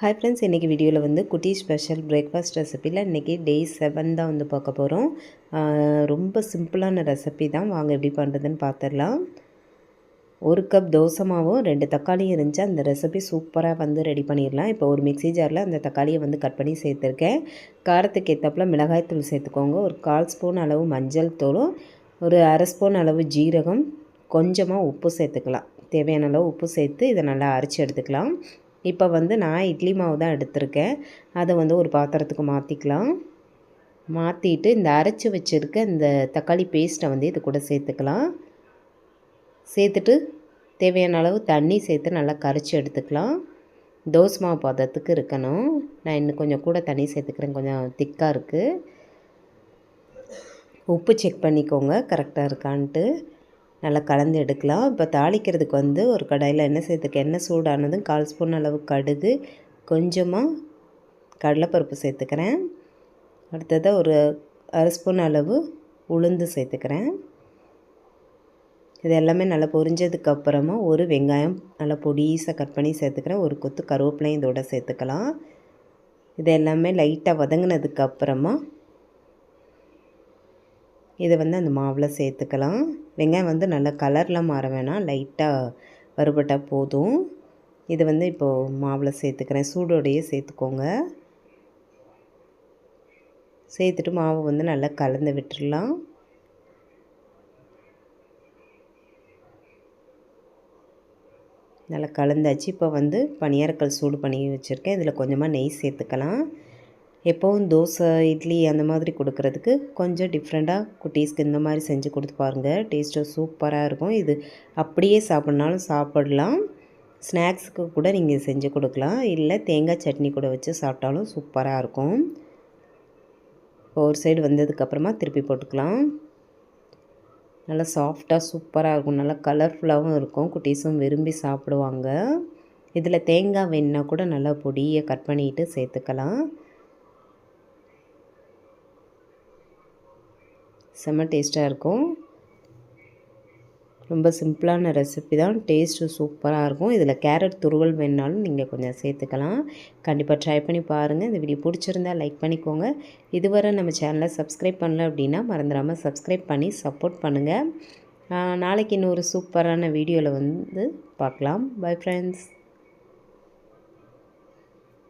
Hi friends இன்றைக்கி வீடியோவில் வந்து குட்டி ஸ்பெஷல் பிரேக்ஃபாஸ்ட் ரெசிப்பியில் இன்றைக்கி டே செவன் தான் வந்து பார்க்க போகிறோம் ரொம்ப சிம்பிளான ரெசிபி தான். வாங்க எப்படி பண்ணுறதுன்னு பார்த்துடலாம் ஒரு கப் தோசை மாவும் ரெண்டு தக்காளியும் இருந்துச்சு. அந்த ரெசிபி சூப்பராக வந்து ரெடி பண்ணிடலாம். இப்போ ஒரு மிக்ஸி ஜாரில் அந்த தக்காளியை வந்து கட் பண்ணி சேர்த்துருக்கேன். காரத்துக்கு ஏற்றப்பில் மிளகாய்த்தூள் சேர்த்துக்கோங்க. ஒரு கால் ஸ்பூன் அளவு மஞ்சள் தூளும் ஒரு அரை ஸ்பூன் அளவு ஜீரகம் கொஞ்சமாக உப்பு சேர்த்துக்கலாம். தேவையான அளவு உப்பு சேர்த்து இதை நல்லா அரைச்சி எடுத்துக்கலாம். இப்போ வந்து நான் இட்லி மாவு தான் எடுத்திருக்கேன். அதை வந்து ஒரு பாத்திரத்துக்கு மாற்றிக்கலாம் மாற்றிட்டு இந்த அரைச்சி வச்சுருக்க இந்த தக்காளி பேஸ்ட்டை வந்து இது கூட சேர்த்துக்கலாம். சேர்த்துட்டு தேவையான அளவு தண்ணி சேர்த்து நல்லா கரைச்சி எடுத்துக்கலாம். தோசை மாவு பதத்துக்கு இருக்கணும். நான் இன்னும் கொஞ்சம் கூட தண்ணி சேர்த்துக்கிறேன். கொஞ்சம் திக்காக இருக்குது உப்பு செக் பண்ணிக்கோங்க. கரெக்டாக இருக்கான்ட்டு. நல்லா கலந்து எடுக்கலாம். இப்போ தாளிக்கிறதுக்கு வந்து ஒரு கடாயில் எண்ணெய் சேர்த்துக்க எண்ணெய் சூடானதும் கால் ஸ்பூன் அளவு கடுகு கொஞ்சமாக கடலைப்பருப்பு சேர்த்துக்கிறேன். அடுத்ததாக ஒரு அரை ஸ்பூன் அளவு உளுந்து சேர்த்துக்கிறேன். இது எல்லாமே நல்லா பொரிஞ்சதுக்கப்புறமா ஒரு வெங்காயம் நல்லா பொடிசாக கட் பண்ணி சேர்த்துக்கிறேன். ஒரு கொத்து கருவேப்பிலையும் இதோட சேர்த்துக்கலாம். இது எல்லாமே லைட்டாக வதங்கினதுக்கப்புறமா இதை வந்து அந்த மாவில் சேர்த்துக்கலாம். வெங்காயம் வந்து நல்லா கலர்லாம் மாற வேணாம். லைட்டாக வறுபட்டால் போதும். இதை வந்து இப்போது மாவில் சேர்த்துக்கிறேன். சூடோடையே சேர்த்துக்கோங்க. சேர்த்துட்டு மாவை வந்து நல்லா கலந்து விட்டுடலாம். நல்லா கலந்தாச்சு. இப்போ வந்து பனியாரக்கல் சூடு பண்ணி வச்சுருக்கேன். இதில் கொஞ்சமாக நெய் சேர்த்துக்கலாம். எப்போவும் தோசை இட்லி அந்த மாதிரி கொடுக்குறதுக்கு கொஞ்சம் டிஃப்ரெண்ட்டாக குட்டீஸ்க்கு இந்த மாதிரி செஞ்சு கொடுத்து பாருங்கள் டேஸ்ட்டாக சூப்பராக இருக்கும். இது அப்படியே சாப்பிட்னாலும் சாப்பிடலாம். ஸ்நாக்ஸுக்கு கூட நீங்கள் செஞ்சு கொடுக்கலாம். இல்லை தேங்காய் சட்னி கூட வச்சு சாப்பிட்டாலும் சூப்பராக இருக்கும். ஒரு சைடு வந்ததுக்கப்புறமா திருப்பி போட்டுக்கலாம். நல்லா சாஃப்டாக சூப்பராக இருக்கும். நல்லா கலர்ஃபுல்லாகவும் இருக்கும். குட்டீஸும் விரும்பி சாப்பிடுவாங்க. இதில் தேங்காய் வேணுன்னா கூட நல்லா பொடியை கட் பண்ணிட்டு சேர்த்துக்கலாம். செம்ம டேஸ்ட்டாக இருக்கும். ரொம்ப சிம்பிளான ரெசிபி தான். டேஸ்ட்டு சூப்பராக இருக்கும். இதில் கேரட் துருவல் வேணுனாலும் நீங்கள் கொஞ்சம் சேர்த்துக்கலாம். கண்டிப்பாக ட்ரை பண்ணி பாருங்கள் இந்த வீடியோ பிடிச்சிருந்தா லைக் பண்ணிக்கோங்க. இதுவரை நம்ம சேனலை சப்ஸ்கிரைப் பண்ணல அப்படின்னா மறந்துடாமல் சப்ஸ்கிரைப் பண்ணி சப்போர்ட் பண்ணுங்கள் நாளைக்கு இன்னொரு சூப்பரான வீடியோவில் வந்து பார்க்கலாம். Bye friends